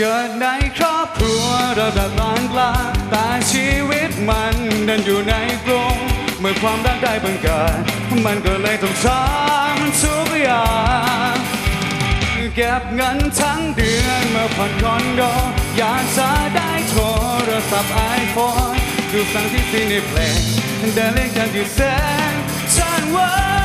เกิดในครอบครัวระดับกลางกลาแต่ชีวิตมันดินอยู่ในกรงเมื่อความรักได้บังเกิดมันก็เลยต้องทำทุกอย่างเก็บเงินทั้งเดือนมาผ่อนคอนโดอยากจะได้โทรศัพท์ไอโฟนดูสั่งที่ซีในเพลงเดินเล่นกันอยู่แสนฉันว่า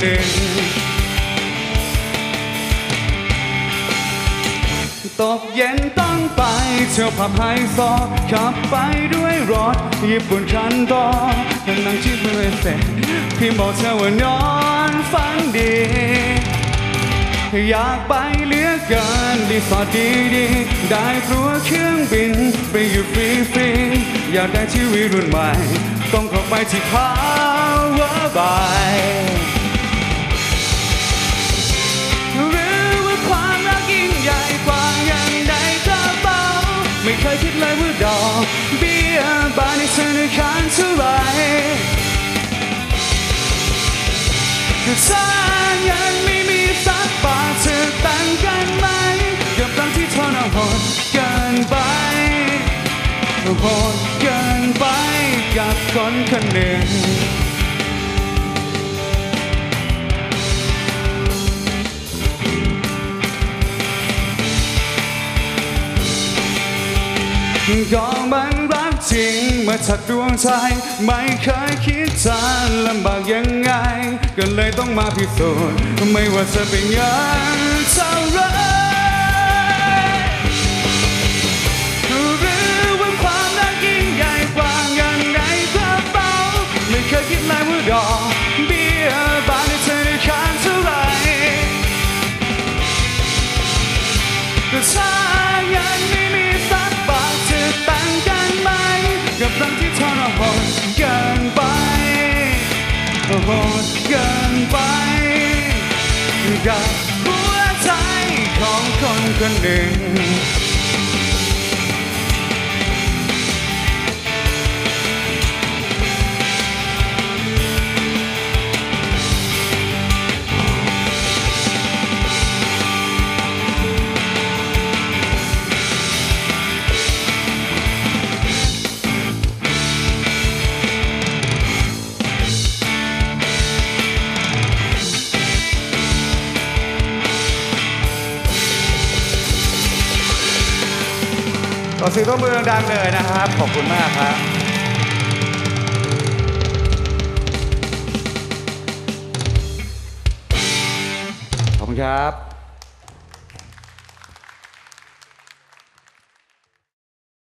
หนึ่ง ตกเย็นต้องไปเที่ยวผับไฮโซขับไปด้วยรถญี่ปุ่นคันโตนั่งชิดเมื่อเสร็จพี่บอกเธอว่านอนฝันดี อยากไปเลือเกินรีสอร์ทดีได้ตัวเครื่องบินไปอยู่ฟรีๆอยากได้ชีวิตรุ่นใหม่ ต้องเข้าไปที่พาวบาย ยคิดเลยว่าดอกเบี้ยบานในธนาคารเท่าไหรคือสร้างเงินไม่มีสักบาทจะต่างกันไหมกับตอนที่ทนหดเกินไปโหดเกินไปกับคนคนหนึ่ง ก็มันรักจริงมาจากดวงใจ ไม่เคยคิดจะลำบากยังไง ก็เลยต้องมาพิสูจน์ไม่ว่าจะเป็นเงินเท่าไรหรือว่าความรักยิ่งใหญ่กว่าเงินในกระเป๋าไม่เคยคิดเลยว่าดอกเบี้ยบานในธนาคารเท่าไหรก็สร้ โหดเกินไป กับหัวใจของคนคนหนึ่ง ขอเสียงตัวมือดังๆเลยนะครับ ขอบคุณมากครับขอบคุณครับ